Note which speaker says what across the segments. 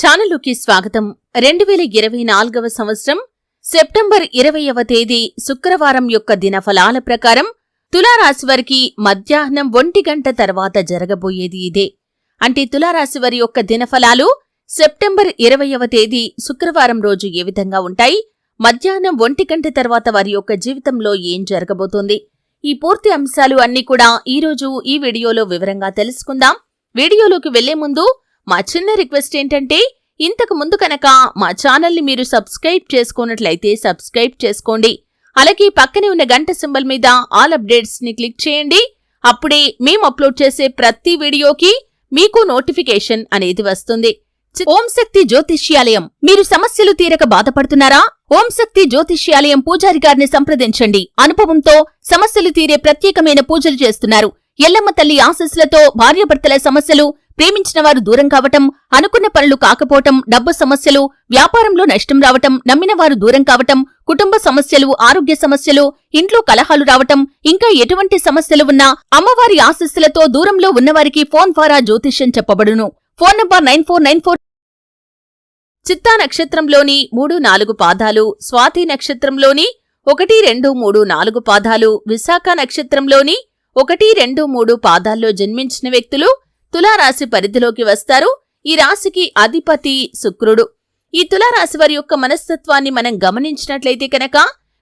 Speaker 1: ఛానల్లోకి స్వాగతం. రెండు వేల ఇరవై నాలుగవ సంవత్సరం సెప్టెంబర్ ఇరవైవ తేదీ శుక్రవారం యొక్క దినఫలాల ప్రకారం తులారాశి వారికి మధ్యాహ్నం ఒంటి గంట తర్వాత జరగబోయేది ఇదే. అంటే తులారాశి వారి యొక్క దినఫలాలు సెప్టెంబర్ ఇరవైవ తేదీ శుక్రవారం రోజు ఏ విధంగా ఉంటాయి మధ్యాహ్నం ఒంటి గంట తర్వాత వారి యొక్క జీవితంలో ఏం జరగబోతోంది? ఈ పూర్తి అంశాలు అన్నీ కూడా ఈ రోజు ఈ వీడియోలో వివరంగా తెలుసుకుందాం. వీడియోలోకి వెళ్ళే ముందు మా చిన్న రిక్వెస్ట్ ఏంటంటే ఇంతకు ముందు కనుక మా ఛానల్ని మీరు సబ్స్క్రైబ్ చేసుకున్నట్లయితే సబ్స్క్రైబ్ చేసుకోండి. అలాగే పక్కనే ఉన్న గంట సింబల్ మీద ఆల్ అప్డేట్స్ని క్లిక్ చేయండి. అప్పుడే మేము అప్లోడ్ చేసే ప్రతి వీడియోకి మీకు నోటిఫికేషన్ అనేది వస్తుంది. ఓం శక్తి జ్యోతిష్యాలయం. మీరు సమస్యలు తీరక బాధపడుతున్నారా? ఓం శక్తి జ్యోతిష్యాలయం పూజారి గారిని సంప్రదించండి. అనుభవంతో సమస్యలు తీరే ప్రత్యేకమైన పూజలు చేస్తున్నారు. ఎల్లమ్మ తల్లి ఆశస్సులతో భార్యాభర్తల సమస్యలు ప్రేమించిన వారు దూరం కావటం అనుకున్న పనులు కాకపోవటం డబ్బు సమస్యలు వ్యాపారంలో నష్టం రావటం నమ్మిన వారు దూరం కావటం కుటుంబ సమస్యలు ఆరోగ్య సమస్యలు ఇంట్లో కలహాలు రావటం ఇంకా ఎటువంటి సమస్యలు ఉన్నా అమ్మవారి ఆశస్సులతో దూరంలో ఉన్నవారికి ఫోన్ ద్వారా జ్యోతిష్యం చెప్పబడును. Phone number nine four nine four చిత్తా నక్షత్రంలోని మూడు నాలుగు పాదాలు స్వాతి నక్షత్రంలోని ఒకటి రెండు మూడు నాలుగు పాదాలు విశాఖ నక్షత్రంలోని ఒకటి రెండు మూడు పాదాల్లో జన్మించిన వ్యక్తులు తులారాశి పరిధిలోకి వస్తారు. ఈ రాశికి అధిపతి శుక్రుడు. ఈ తులారాశి వారి యొక్క మనస్తత్వాన్ని మనం గమనించినట్లయితే కనుక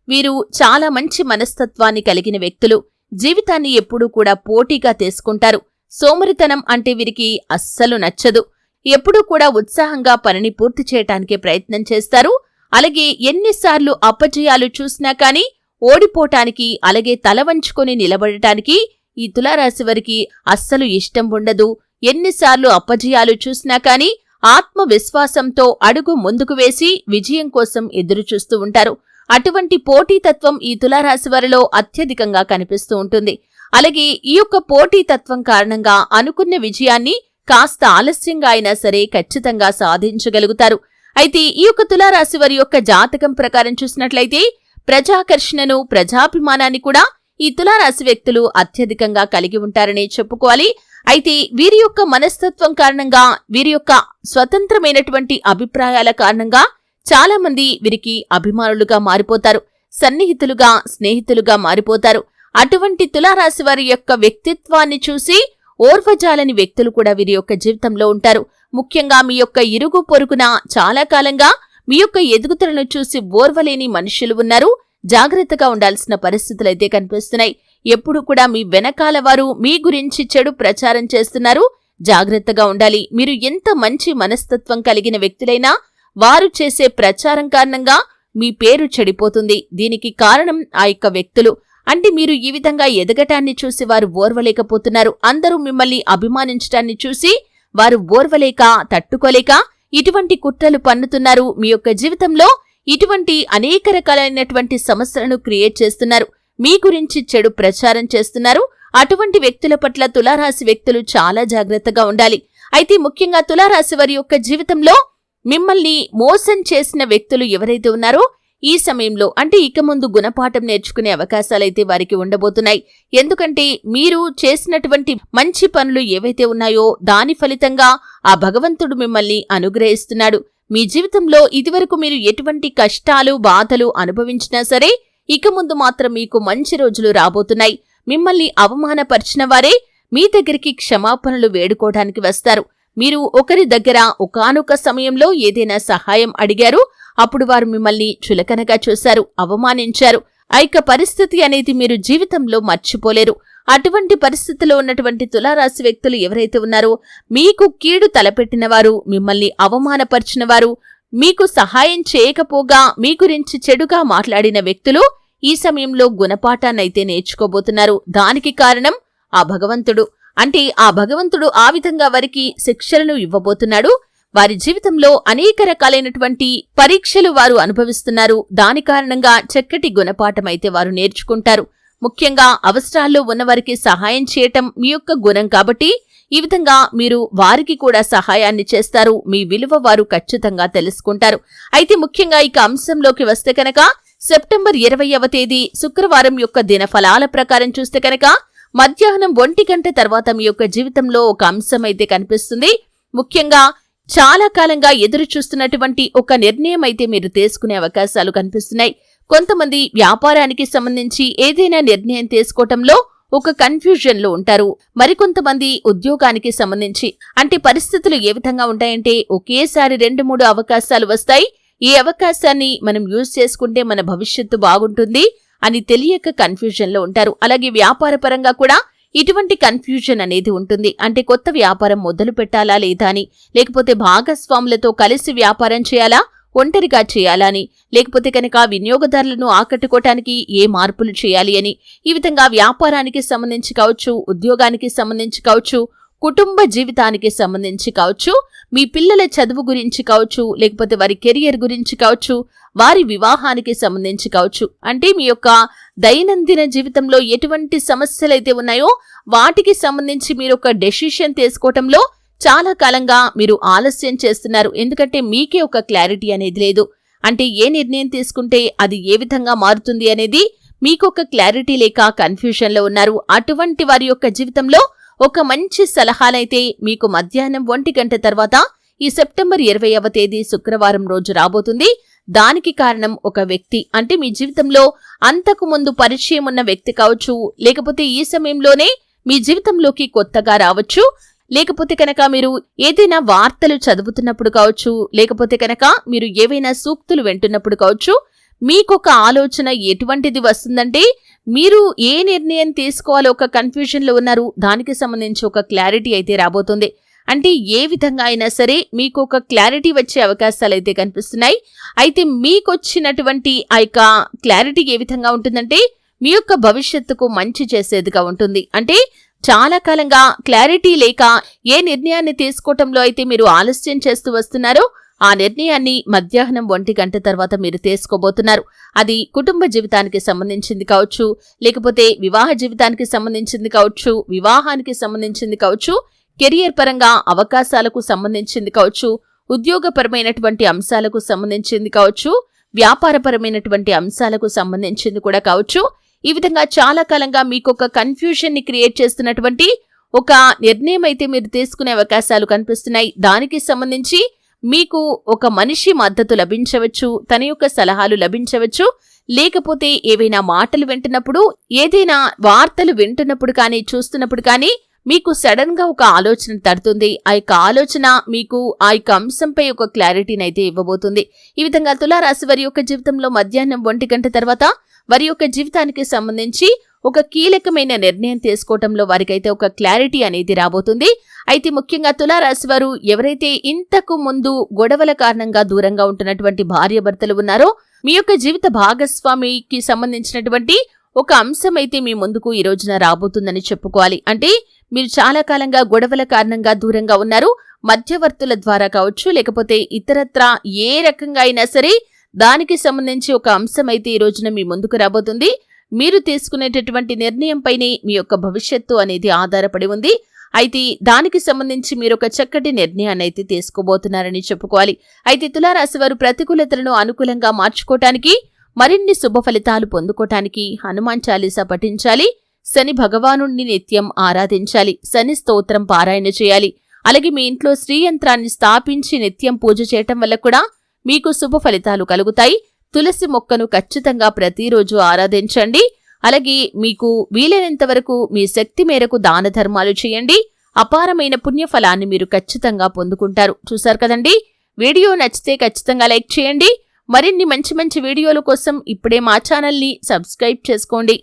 Speaker 1: వీరు చాలా మంచి మనస్తత్వాన్ని కలిగిన వ్యక్తులు. జీవితాన్ని ఎప్పుడూ కూడా పోటీగా తీసుకుంటారు. సోమరితనం అంటే వీరికి అస్సలు నచ్చదు. ఎప్పుడూ కూడా ఉత్సాహంగా పనిని పూర్తి చేయటానికే ప్రయత్నం చేస్తారు. అలాగే ఎన్నిసార్లు అపజయాలు చూసినా కానీ ఓడిపోటానికి అలాగే తల వంచుకొని నిలబడటానికి ఈ తులారాశి వారికి అస్సలు ఇష్టం ఉండదు. ఎన్నిసార్లు అపజయాలు చూసినా కానీ ఆత్మవిశ్వాసంతో అడుగు ముందుకు వేసి విజయం కోసం ఎదురుచూస్తూ ఉంటారు. అటువంటి పోటీతత్వం ఈ తులారాశి వారిలో అత్యధికంగా కనిపిస్తూ ఉంటుంది. అలాగే ఈ యొక్క పోటీతత్వం కారణంగా అనుకున్న విజయాన్ని కాస్త ఆలస్యంగా అయినా సరే ఖచ్చితంగా సాధించగలుగుతారు. అయితే ఈ యొక్క తులారాశి వారి యొక్క జాతకం ప్రకారం చూసినట్లయితే ప్రజాకర్షణను ప్రజాభిమానాన్ని కూడా ఈ తులారాశి వ్యక్తులు అత్యధికంగా కలిగి ఉంటారనే చెప్పుకోవాలి. అయితే వీరి యొక్క మనస్తత్వం కారణంగా వీరి యొక్క స్వతంత్రమైనటువంటి అభిప్రాయాల కారణంగా చాలా మంది వీరికి అభిమానులుగా మారిపోతారు. సన్నిహితులుగా స్నేహితులుగా మారిపోతారు. అటువంటి తులారాశి వారి యొక్క వ్యక్తిత్వాన్ని చూసి ఓర్వజాలని వ్యక్తులు కూడా వీరి యొక్క జీవితంలో ఉంటారు. ముఖ్యంగా మీ యొక్క ఇరుగు పొరుగున చాలా కాలంగా మీ యొక్క ఎదుగుదలను చూసి ఓర్వలేని మనుషులు ఉన్నారు. జాగ్రత్తగా ఉండాల్సిన పరిస్థితులైతే కనిపిస్తున్నాయి. ఎప్పుడు కూడా మీ వెనకాల వారు మీ గురించి చెడు ప్రచారం చేస్తున్నారు. జాగ్రత్తగా ఉండాలి. మీరు ఎంత మంచి మనస్తత్వం కలిగిన వ్యక్తులైనా వారు చేసే ప్రచారం కారణంగా మీ పేరు చెడిపోతుంది. దీనికి కారణం ఆ యొక్క వ్యక్తులు. అంటే మీరు ఈ విధంగా ఎదగటాన్ని చూసి వారు ఓర్వలేకపోతున్నారు. అందరూ మిమ్మల్ని అభిమానించటాన్ని చూసి వారు ఓర్వలేక తట్టుకోలేక ఇటువంటి కుట్రలు పన్నుతున్నారు. మీ యొక్క జీవితంలో ఇటువంటి అనేక రకాలైనటువంటి సమస్యలను క్రియేట్ చేస్తున్నారు. మీ గురించి చెడు ప్రచారం చేస్తున్నారు. అటువంటి వ్యక్తుల పట్ల తులారాశి వ్యక్తులు చాలా జాగ్రత్తగా ఉండాలి. అయితే ముఖ్యంగా తులారాశి వారి యొక్క జీవితంలో మిమ్మల్ని మోసం చేసిన వ్యక్తులు ఎవరైతే ఉన్నారో ఈ సమయంలో అంటే ఇక ముందు గుణపాఠం నేర్చుకునే అవకాశాలైతే వారికి ఉండబోతున్నాయి. ఎందుకంటే మీరు చేసినటువంటి మంచి పనులు ఏవైతే ఉన్నాయో దాని ఫలితంగా ఆ భగవంతుడు మిమ్మల్ని అనుగ్రహిస్తున్నాడు. మీ జీవితంలో ఇదివరకు మీరు ఎటువంటి కష్టాలు బాధలు అనుభవించినా సరే ఇక ముందు మాత్రం మీకు మంచి రోజులు రాబోతున్నాయి. మిమ్మల్ని అవమానపరిచిన వారే మీ దగ్గరికి క్షమాపణలు వేడుకోవడానికి వస్తారు. మీరు ఒకరి దగ్గర ఒకనొక సమయంలో ఏదైనా సహాయం అడిగారు అప్పుడు వారు మిమ్మల్ని చులకనగా చూశారు అవమానించారు. ఐక యొక్క పరిస్థితి అనేది మీరు జీవితంలో మర్చిపోలేరు. అటువంటి పరిస్థితిలో ఉన్నటువంటి తులారాశి వ్యక్తులు ఎవరైతే ఉన్నారో మీకు కీడు తలపెట్టిన వారు మిమ్మల్ని అవమానపరిచిన వారు మీకు సహాయం చేయకపోగా మీ గురించి చెడుగా మాట్లాడిన వ్యక్తులు ఈ సమయంలో గుణపాఠాన్నైతే నేర్చుకోబోతున్నారు. దానికి కారణం ఆ భగవంతుడు. అంటే ఆ భగవంతుడు ఆ విధంగా వారికి శిక్షలను ఇవ్వబోతున్నాడు. వారి జీవితంలో అనేక రకాలైనటువంటి పరీక్షలు వారు అనుభవిస్తున్నారు. దాని కారణంగా చక్కటి గుణపాఠమైతే వారు నేర్చుకుంటారు. ముఖ్యంగా అవసరాల్లో ఉన్నవారికి సహాయం చేయటం మీ యొక్క గుణం కాబట్టి ఈ విధంగా మీరు వారికి కూడా సహాయాన్ని చేస్తారు. మీ విలువ వారు ఖచ్చితంగా తెలుసుకుంటారు. అయితే ముఖ్యంగా ఇక అంశంలోకి వస్తే కనుక సెప్టెంబర్ ఇరవైవ తేదీ శుక్రవారం యొక్క దిన ఫలాల ప్రకారం చూస్తే కనుక మధ్యాహ్నం ఒంటి గంట తర్వాత మీ యొక్క జీవితంలో ఒక అంశం అయితే కనిపిస్తుంది. ముఖ్యంగా చాలా కాలంగా ఎదురు చూస్తున్నటువంటి ఒక నిర్ణయం అయితే మీరు తీసుకునే అవకాశాలు కనిపిస్తున్నాయి. కొంతమంది వ్యాపారానికి సంబంధించి ఏదైనా నిర్ణయం తీసుకోవటంలో ఒక కన్ఫ్యూజన్లో ఉంటారు. మరికొంతమంది ఉద్యోగానికి సంబంధించి. అంటే పరిస్థితులు ఏ విధంగా ఉంటాయంటే ఒకేసారి రెండు మూడు అవకాశాలు వస్తాయి. ఈ అవకాశాన్ని మనం యూజ్ చేసుకుంటే మన భవిష్యత్తు బాగుంటుంది అని తెలియక కన్ఫ్యూజన్లో ఉంటారు. అలాగే వ్యాపార పరంగా కూడా ఇటువంటి కన్ఫ్యూజన్ అనేది ఉంటుంది. అంటే కొత్త వ్యాపారం మొదలు పెట్టాలా లేదా అని లేకపోతే భాగస్వాములతో కలిసి వ్యాపారం చేయాలా? ఒంటరిగా చేయాలని లేకపోతే కనుక వినియోగదారులను ఆకట్టుకోవటానికి ఏ మార్పులు చేయాలి అని. ఈ విధంగా వ్యాపారానికి సంబంధించి కావచ్చు ఉద్యోగానికి సంబంధించి కావచ్చు కుటుంబ జీవితానికి సంబంధించి కావచ్చు మీ పిల్లల చదువు గురించి కావచ్చు లేకపోతే వారి కెరియర్ గురించి కావచ్చు వారి వివాహానికి సంబంధించి కావచ్చు. అంటే మీ యొక్క దైనందిన జీవితంలో ఎటువంటి సమస్యలు అయితే ఉన్నాయో వాటికి సంబంధించి మీరు ఒక డెసిషన్ తీసుకోవటంలో చాలా కాలంగా మీరు ఆలస్యం చేస్తున్నారు. ఎందుకంటే మీకే ఒక క్లారిటీ అనేది లేదు. అంటే ఏ నిర్ణయం తీసుకుంటే అది ఏ విధంగా మారుతుంది అనేది మీకు ఒక క్లారిటీ లేక కన్ఫ్యూషన్లో ఉన్నారు. అటువంటి వారి యొక్క జీవితంలో ఒక మంచి సలహాలైతే మీకు మధ్యాహ్నం ఒంటి గంట తర్వాత ఈ సెప్టెంబర్ ఇరవైవ తేదీ శుక్రవారం రోజు రాబోతుంది. దానికి కారణం ఒక వ్యక్తి. అంటే మీ జీవితంలో అంతకు ముందు పరిచయం ఉన్న వ్యక్తి కావచ్చు లేకపోతే ఈ సమయంలోనే మీ జీవితంలోకి కొత్తగా రావచ్చు. లేకపోతే కనుక మీరు ఏదైనా వార్తలు చదువుతున్నప్పుడు కావచ్చు లేకపోతే కనుక మీరు ఏవైనా సూక్తులు వింటున్నప్పుడు కావచ్చు మీకొక ఆలోచన ఎటువంటిది వస్తుందంటే మీరు ఏ నిర్ణయం తీసుకోవాలో ఒక కన్ఫ్యూజన్లో ఉన్నారు దానికి సంబంధించి ఒక క్లారిటీ అయితే రాబోతుంది. అంటే ఏ విధంగా అయినా సరే మీకు ఒక క్లారిటీ వచ్చే అవకాశాలు అయితే కనిపిస్తున్నాయి. అయితే మీకొచ్చినటువంటి ఆ యొక్క క్లారిటీ ఏ విధంగా ఉంటుందంటే మీ యొక్క భవిష్యత్తుకు మంచి చేసేదిగా ఉంటుంది. అంటే చాలా కాలంగా క్లారిటీ లేక ఏ నిర్ణయాన్ని తీసుకోవటంలో అయితే మీరు ఆలస్యం చేస్తూ వస్తున్నారో ఆ నిర్ణయాన్ని మధ్యాహ్నం ఒంటి గంట తర్వాత మీరు తీసుకోబోతున్నారు. అది కుటుంబ జీవితానికి సంబంధించింది కావచ్చు లేకపోతే వివాహ జీవితానికి సంబంధించింది కావచ్చు వివాహానికి సంబంధించింది కావచ్చు కెరియర్ పరంగా అవకాశాలకు సంబంధించింది కావచ్చు ఉద్యోగపరమైనటువంటి అంశాలకు సంబంధించింది కావచ్చు వ్యాపారపరమైనటువంటి అంశాలకు సంబంధించింది కూడా కావచ్చు. ఈ విధంగా చాలా కాలంగా మీకు ఒక కన్ఫ్యూజన్ని క్రియేట్ చేస్తున్నటువంటి ఒక నిర్ణయం అయితే మీరు తీసుకునే అవకాశాలు కనిపిస్తున్నాయి. దానికి సంబంధించి మీకు ఒక మనిషి మద్దతు లభించవచ్చు తన యొక్క సలహాలు లభించవచ్చు. లేకపోతే ఏవైనా మాటలు వింటున్నప్పుడు ఏదైనా వార్తలు వింటున్నప్పుడు కానీ చూస్తున్నప్పుడు కానీ మీకు సడన్గా ఒక ఆలోచన తడుతుంది. ఆ యొక్క ఆలోచన మీకు ఆ యొక్క అంశంపై ఒక క్లారిటీని అయితే ఇవ్వబోతుంది. ఈ విధంగా తులారాశి వారి యొక్క జీవితంలో మధ్యాహ్నం ఒంటి గంట తర్వాత వారి యొక్క జీవితానికి సంబంధించి ఒక కీలకమైన నిర్ణయం తీసుకోవటంలో వారికైతే ఒక క్లారిటీ అనేది రాబోతుంది. అయితే ముఖ్యంగా తులారాశి వారు ఎవరైతే ఇంతకు ముందు గొడవల కారణంగా దూరంగా ఉంటున్నటువంటి భార్యాభర్తలు ఉన్నారో మీ యొక్క జీవిత భాగస్వామికి సంబంధించినటువంటి ఒక అంశం అయితే మీ ముందుకు ఈ రోజున రాబోతుందని చెప్పుకోవాలి. అంటే మీరు చాలా కాలంగా గొడవల కారణంగా దూరంగా ఉన్నారు మధ్యవర్తుల ద్వారా కావచ్చు లేకపోతే ఇతరత్రా ఏ రకంగా అయినా సరే దానికి సంబంధించి ఒక అంశం అయితే ఈ రోజున మీ ముందుకు రాబోతుంది. మీరు తీసుకునేటటువంటి నిర్ణయంపైనే మీ యొక్క భవిష్యత్తు అనేది ఆధారపడి ఉంది. అయితే దానికి సంబంధించి మీరు ఒక చక్కటి నిర్ణయాన్ని అయితే తీసుకోబోతున్నారని చెప్పుకోవాలి. అయితే తులారాశి వారు ప్రతికూలతలను అనుకూలంగా మార్చుకోవటానికి మరిన్ని శుభ ఫలితాలు పొందుకోవటానికి హనుమాన్ చాలీసా పఠించాలి. శని భగవానుణ్ణి నిత్యం ఆరాధించాలి. శని స్తోత్రం పారాయణ చేయాలి. అలాగే మీ ఇంట్లో శ్రీయంత్రాన్ని స్థాపించి నిత్యం పూజ చేయటం వల్ల కూడా మీకు శుభ ఫలితాలు కలుగుతాయి. తులసి మొక్కను ఖచ్చితంగా ప్రతిరోజు ఆరాధించండి. అలాగే మీకు వీలైనంత వరకు మీ శక్తి మేరకు దాన ధర్మాలు చేయండి. అపారమైన పుణ్యఫలాన్ని మీరు ఖచ్చితంగా పొందుకుంటారు. చూశారు కదండి? వీడియో నచ్చితే ఖచ్చితంగా లైక్ చేయండి. మరిన్ని మంచి మంచి వీడియోల కోసం ఇప్పుడే మా ఛానల్ని సబ్స్క్రైబ్ చేసుకోండి.